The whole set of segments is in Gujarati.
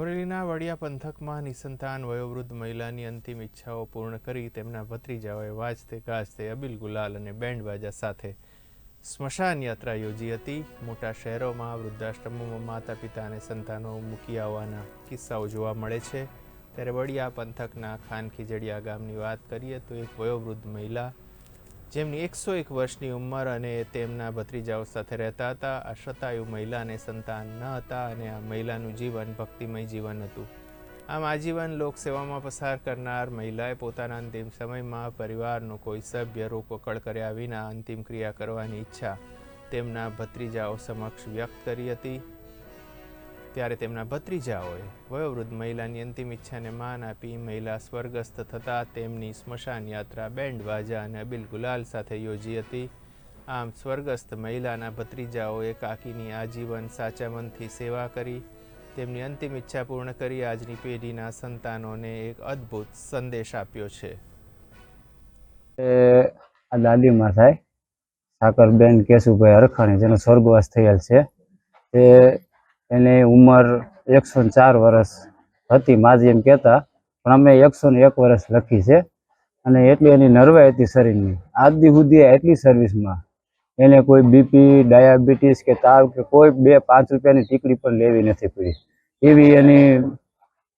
અમરેલીના વડિયા પંથકમાં નિસંતાન વયોવૃદ્ધ મહિલાની અંતિમ ઈચ્છાઓ પૂર્ણ કરી તેમના ભત્રીજાઓએ વાજતે, ગાજતે, અબિલ ગુલાલ અને બેન્ડ બાજા સાથે સ્મશાન યાત્રા યોજી હતી. મોટા શહેરોમાં, વૃદ્ધાશ્રમોમાં માતા પિતા અને સંતાનો મૂકી આવવાના કિસ્સાઓ જોવા મળે છે. ત્યારે વડિયા પંથકના ખાનખીજડિયા ગામની વાત કરીએ તો એક વયોવૃદ્ધ મહિલા જેમની એકસો એક વર્ષની ઉંમર અને તેમના ભત્રીજાઓ સાથે રહેતા હતા. આ શતાયુ મહિલાને સંતાન ન હતા અને આ મહિલાનું જીવન ભક્તિમય જીવન હતું. આમ આજીવન લોકસેવામાં પસાર કરનાર મહિલાએ પોતાના અંતિમ સમયમાં પરિવારનો કોઈ સભ્ય રોકકળ કર્યા વિના અંતિમ ક્રિયા કરવાની ઈચ્છા તેમના ભત્રીજાઓ સમક્ષ વ્યક્ત કરી હતી. ત્યારે તેમના ભત્રીજાઓએ વયોવૃદ્ધ મહિલાની અંતિમ ઈચ્છાને માન આપી મહિલા સ્વર્ગસ્થ થતાં તેમની સ્મશાન યાત્રા બેન્ડ વાજા અને અબિલ ગુલાલ સાથે યોજી હતી. આમ સ્વર્ગસ્થ મહિલાના ભત્રીજાઓએ કાકીની આજીવન સાચા મનથી સેવા કરી. તેમની અંતિમ ઈચ્છા પૂર્ણ કરી. આજની પેઢીના સંતાનોને એક અદ્ભુત સંદેશ આપ્યો છે. આ દાદીમાં થાય. સાકરબેન કેશુભાઈ હરખાણી, જેનો સ્વર્ગવાસ થયેલ છે. તે એની ઉંમર એકસો ચાર વર્ષ હતી, માજી એમ કહેતા. પણ અમે એકસો ને એક વર્ષ લખી છે. અને એટલી એની નરવાઈ હતી શરીરની. આજ સુધી એટલી સર્વિસમાં એને કોઈ બીપી ડાયાબિટીસ કે તાવ કે કોઈ બે પાંચ રૂપિયાની ટીકડી પણ લેવી નથી પડી. એવી એની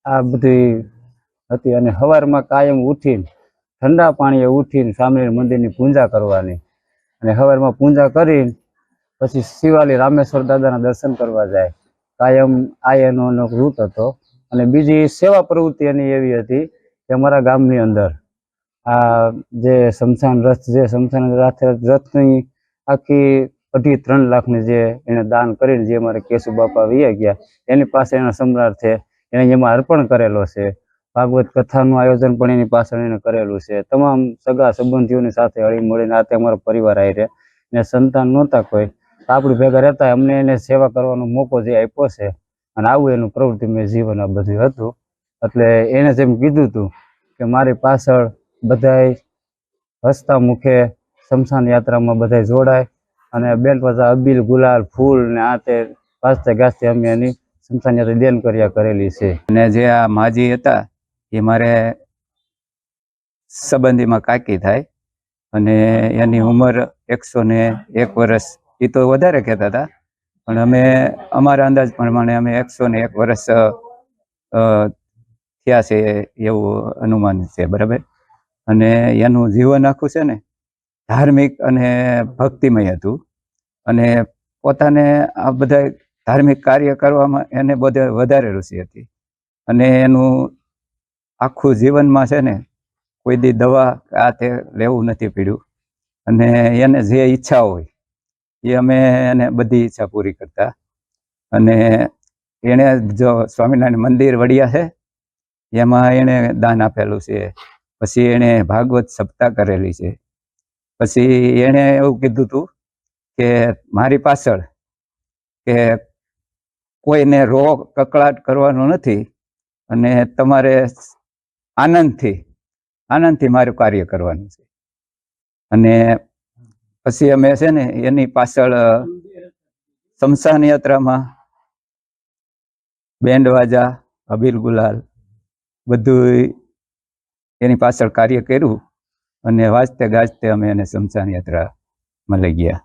આ બધી હતી અને સવારમાં કાયમ ઉઠીને, ઠંડા પાણીએ ઉઠીને સ્વામિનારાયણ મંદિરની પૂજા કરવાની. અને સવારમાં પૂજા કરીને પછી શિવાલી રામેશ્વર દાદાના દર્શન કરવા જાય. કાયમ આ એનો વૃત હતો. અને બીજી સેવા પ્રવૃત્તિ એની એવી હતી કે અમારા ગામની અંદર આ જે શમશાન રથ, જે શમશાન રથ રથની આખી અઢી ત્રણ લાખની જે એને દાન કરીને જે અમારે કેશુ બાપા વૈયા ગયા, એની પાસે એના છે. એને એમાં અર્પણ કરેલો છે. ભાગવત કથાનું આયોજન પણ એની પાછળ એને કરેલું છે. તમામ સગા સંબંધીઓની સાથે હળી મળીને આ તે અમારો પરિવાર આવી રહે ને સંતાન નહોતા કોઈ. આપણી ભેગા રહેતા અમને એને સેવા કરવાનો મોકો જે આપ્યો છે, અને આવું એનું પ્રવૃત્તિમય જીવન આ બધું હતું. એટલે એને જેમ કીધું હતું કે મારી પાછળ બધાય હસતા મુખે શમશાન યાત્રામાં બધાય જોડાય, અને બેન પાછા અબીલ, ગુલાલ, ફૂલ ને આ તે વાજતે ગાજતે અમે એની શમશાન યાત્રા દેન કર્યા કરેલી છે. અને જે આ માજી હતા, એ મારે સંબંધીમાં કાકી થાય, અને એની ઉંમર એકસો ને એક વર્ષ એ તો વધારે કહેતા હતા. પણ અમે, અમારા અંદાજ પ્રમાણે અમે એકસો ને એક વર્ષ થયા છે એવું અનુમાન છે, બરાબર? અને એનું જીવન આખું છે ને ધાર્મિક અને ભક્તિમય હતું. અને પોતાને આ બધા ધાર્મિક કાર્ય કરવામાં એને બધે વધારે રુચિ હતી. અને એનું આખું જીવનમાં છે ને કોઈ દી દવા આ તે લેવું નથી પીડ્યું. અને એને જે ઈચ્છા હોય એ અમે એને બધી ઈચ્છા પૂરી કરતા. અને એણે જો સ્વામિનારાયણ મંદિર વડિયા છે, એમાં એણે દાન આપેલું છે. પછી એણે ભાગવત સપ્તાહ કરેલી છે. પછી એણે એવું કીધું હતું કે મારી પાછળ કે કોઈને રોગ કકળાટ કરવાનો નથી અને તમારે આનંદથી આનંદથી મારું કાર્ય કરવાનું છે. અને પછી અમે છે ને એની પાછળ શમશાન યાત્રામાં બેન્ડ વાજા અબીલ ગુલાલ બધું એની પાછળ કાર્ય કર્યું અને વાજતે ગાજતે અમે એને શમશાન યાત્રામાં લઈ ગયા.